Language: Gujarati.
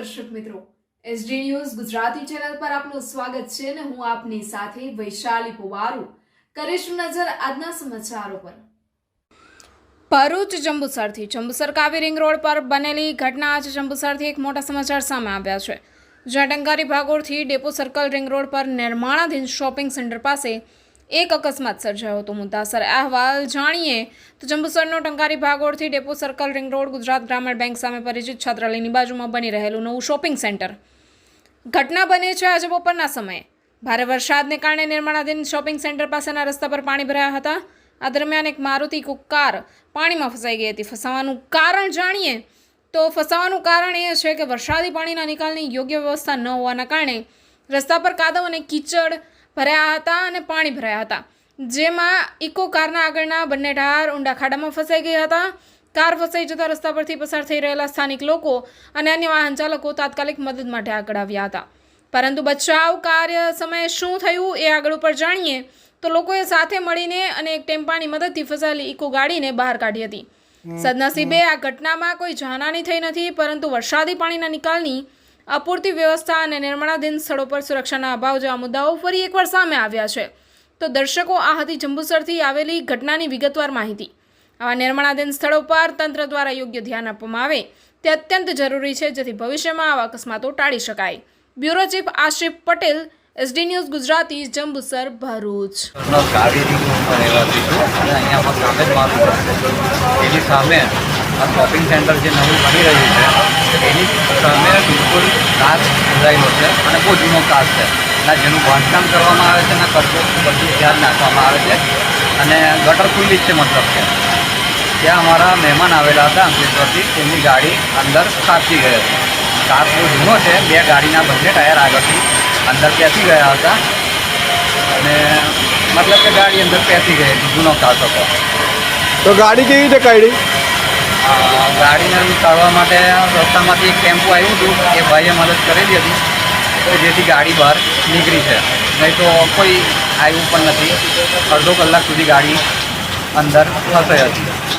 દર્શક મિત્રો એસડી ન્યૂઝ ગુજરાતી ચેનલ પર આપનું સ્વાગત છે અને હું આપની સાથે વૈશાલી પુવારુ. કરીશું નજર આજના સમાચારો પર. ભરૂચ જંબુસરથી જંબુસર કાવી રિંગ રોડ પર બનેલી ઘટના આજે જંબુસરથી એક મોટા સમાચાર સામે આવ્યા છે. જ્યાં ટંકારી ભાગોળથી ડેપો સર્કલ રિંગ રોડ પર નિર્માણાધીન શોપિંગ સેન્ટર પાસે એક અકસ્માત સર્જાયો હતો મુદ્દાસર અહેવાલ જાણીએ તો જંબુસરનો Tankari ભાગોળથી depot circle ring road Gujarat Gramin bank સામે પરિચિત છાત્રાલયની બાજુમાં બની રહેલું નવું શોપિંગ સેન્ટર. ઘટના બને છે આજે બપોરના સમયે. ભારે વરસાદને કારણે નિર્માણાધીન શોપિંગ સેન્ટર પાસેના રસ્તા પર પાણી ભરાયા હતા. આ દરમિયાન એક મારુતિ કાર પાણીમાં ફસાઈ ગઈ હતી. ફસાવાનું કારણ જાણીએ તો ફસાવાનું કારણ એ છે કે વરસાદી પાણીના નિકાલની યોગ્ય વ્યવસ્થા ન હોવાના કારણે રસ્તા પર કાદવ અને કીચડ ભર્યા હતા અને પાણી ભરાયા હતા. જેમાં ઇકો કારના આગળના બંને ટાયર ઊંડા ખાડામાં ફસાઈ ગયા હતા. કાર ફસાઈ જતા રસ્તા પરથી પસાર થઈ રહેલા સ્થાનિક લોકો અને અન્ય વાહન ચાલકો તાત્કાલિક મદદ માટે આગળ આવ્યા હતા. પરંતુ બચાવ કાર્ય સમયે શું થયું એ આગળ ઉપર જાણીએ તો લોકોએ સાથે મળીને અને એક ટેમ્પાની મદદથી ફસાયેલી ઇકો ગાડીને બહાર કાઢી હતી. સદનસીબે આ ઘટનામાં કોઈ જાનહાની થઈ નથી પરંતુ વરસાદી પાણીના નિકાલની અપૂરતી વ્યવસ્થા અને નિર્માણાધીન સ્થળો પર સુરક્ષાના અભાવ જેવા મુદ્દાઓ ફરી એકવાર સામે આવ્યા છે. તો દર્શકો, આ હતી જંબુસરથી આવેલી ઘટનાની વિગતવાર માહિતી. આવા નિર્માણાધીન સ્થળો પર તંત્ર દ્વારા યોગ્ય ધ્યાન આપવામાં આવે તે અત્યંત જરૂરી છે, જેથી ભવિષ્યમાં આવા અકસ્માતો ટાળી શકાય. Bureau chief Ashif Patel SD news Gujarati, Jambusar, Bharuch. અહીંયા સામે આ શોપિંગ સેન્ટર જે નવું બની રહ્યું છે, એની સામે બિલકુલ કાચ બંધાયેલો છે અને બહુ જૂનો કાચ છે. ના, જેનું બાંધકામ કરવામાં આવે છે, ના, ખર્ચો બધું ધ્યાન નાખવામાં આવે છે. અને ગટર ખુલ્લી છે, મતલબ કે. ત્યાં અમારા મહેમાન આવેલા હતા, અંકલેશ્વરથી. તેમની ગાડી અંદર ખાબકી ગઈ હતી. કાચ બહુ જૂનો છે, બે ગાડીના બંને ટાયર આગળથી અંદર પેસી ગયા હતા. અને મતલબ કે ગાડી અંદર પેસી ગઈ હતી, જૂનો કાચ હતો. તો ગાડી કેવી રીતે કાઢી? ગાડીને કાઢવા માટે રસ્તામાંથી એક ટેમ્પો આવ્યું હતું. એ ભાઈએ મદદ કરેલી હતી જેથી ગાડી બહાર નીકળી છે. નહીં તો કોઈ આવ્યું પણ નથી. અડધો કલાક સુધી ગાડી અંદર ફસાઈ હતી.